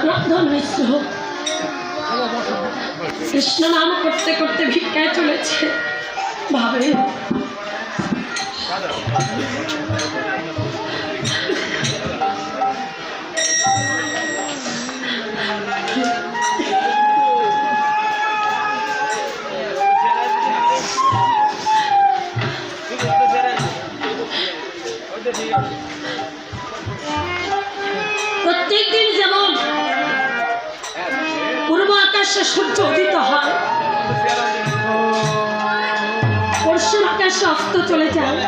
জনার্দন মিশ্র কৃষ্ণ নাম করতে করতে ভিক্ষায় চলেছে। ভাবে প্রত্যেক দিন যেমন আকাশে সূর্য উদিত হয়। পশ্চিম আকাশে অস্ত চলে যায়।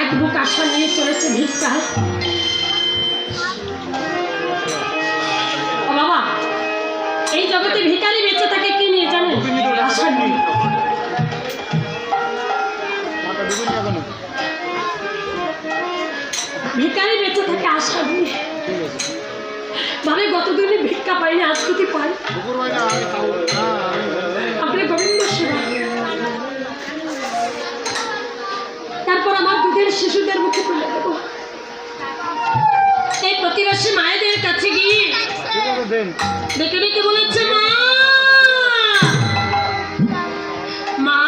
এক বুক আশা নিয়ে চলেছে ভিক্ষা। ভিখারি বেঁচে থাকে আশা নিয়ে। মানে গতদিনে ভিক্ষা পাইনি, আজ যদি পাই। আপনি গোবিন্দ সেবা। তারপর আমার দুধের শিশুদের মুখে তুলে দেব। এই প্রতিবেশী মায়েদের কাছে গিয়ে ডেকে ডেকে বলেছে, মা! মা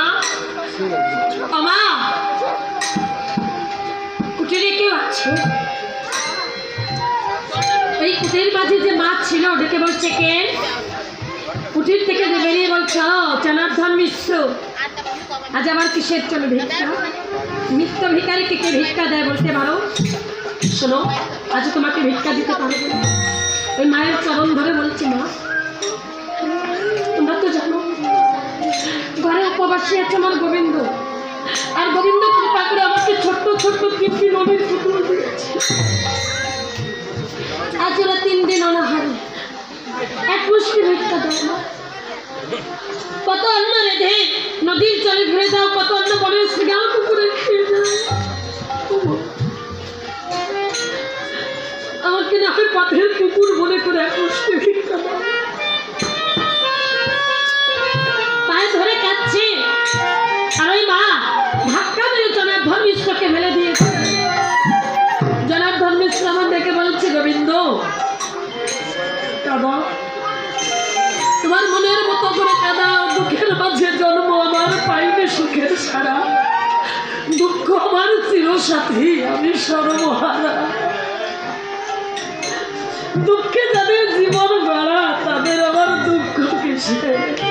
এই কুটির মাঝে যে মা ছিল ডেকে বলছে কে? কুটির থেকে যে বেরিয়ে বলছে, ও জনার্দন মিশ্র। আজ আমার কিসের জন্য ভিক্ষা? নিত্য ভিকারিকে কে ভিক্ষা দেয় বলতে পারো? শোনো, আজ তোমাকে ভিক্ষা দিতে পারব না। ওই মায়ের চরণ ধরে বলছি, মা, তোমরা তো জানো, ঘরে উপবাসী আছে আমার গোবিন্দ। আর গোবিন্দ কৃপা করে আমাকে ছোট্ট ছোট্ট নদীর পুতুল দিয়েছে। কত অন্ন রেধে, নদীর চলে ঘুরে যাও কত অন্ন বনের শ্রীগাও পুকুরে খেয়ে যাও আমাকে না হয় পথের কুকুর মনে করে এক মুষ্টি করে কাদাও দুঃখের মাঝে জন্ম আমার পাইবে সুখের সারা। দুঃখ আমার চিরসাথী, আমি সর্বহারা। দুঃখে যাদের জীবন গড়া, তাদের আমার দুঃখ কিসে?